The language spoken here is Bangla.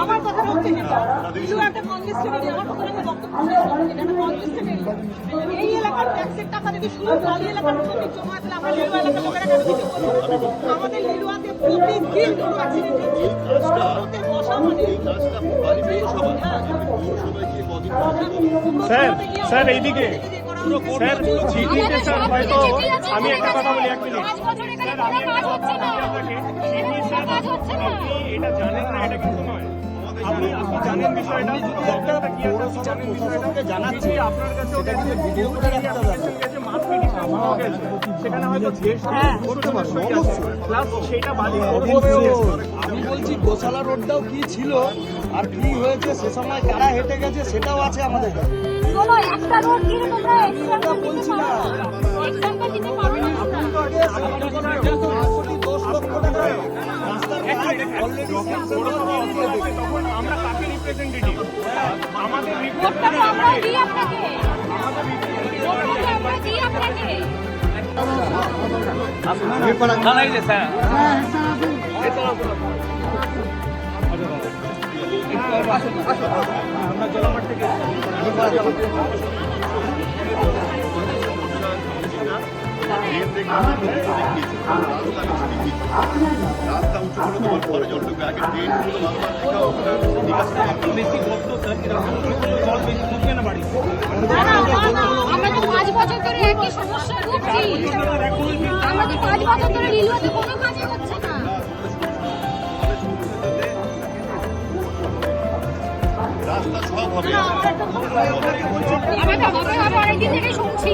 আমার কথা হচ্ছে যেটা লিলুয়া একটা কনজেস্টেড এরিয়া আমার কথা আমি বক্তব্য এটা একটা কনজেস্টেড এরিয়া এই এলাকার ট্যাক্সের টাকা যদি শুধু বালি এলাকার মধ্যে জমা আছে আমরা লিলুয়া এলাকার লোকেরা কেন কিছু করব? আমাদের লিলুয়াতে প্রতিদিন কোনো অ্যাক্সিডেন্ট হচ্ছে। প্রত্যেক বসা মানে স্যার স্যার এইদিকে স্যার হয়তো আমি একটা কথা বলি এক মিনিট। এটা জানেন না এটা কিন্তু নয়। আপনি আপনি জানেন বিষয়টা দরকারটা কি আছে? জানেন বিষয়টা? জানাচ্ছি। আপনার কাছে ওটা কিন্তু ভিডিও করে রাখতে হবে কাছে পাওয়া গেছে সেখানে হয়তো দেশ করতে পারবে প্লাস সেটা বাদিক আমি বলছি গোশালা রোডটাও কি ছিল আর কি হয়েছে সে সময় কারা হেঁটে গেছে সেটাও আছে আমাদের কাছে। না। তোমরা কোটি দশ লক্ষ টাকা আমরা কাকে রিপ্রেজেন্টেটিভ আমাদের আমরা দিই আপনাকে। আমরা দিই আপনাকে রাস্তা উঁচু করে তোমার ঘরে জল ঢুকবে আগে ড্রেনগুলো ভালোভাবে দেখা নিকাশি বেশি গর্ত স্যার এরকম জল বেশি ঢুকবে না বাড়ি না না না, আমরা তো পাঁচ বছর ধরে একই কোনো কাজই সব হবে আমরা তো হবে অনেকদিন থেকে শুনছি।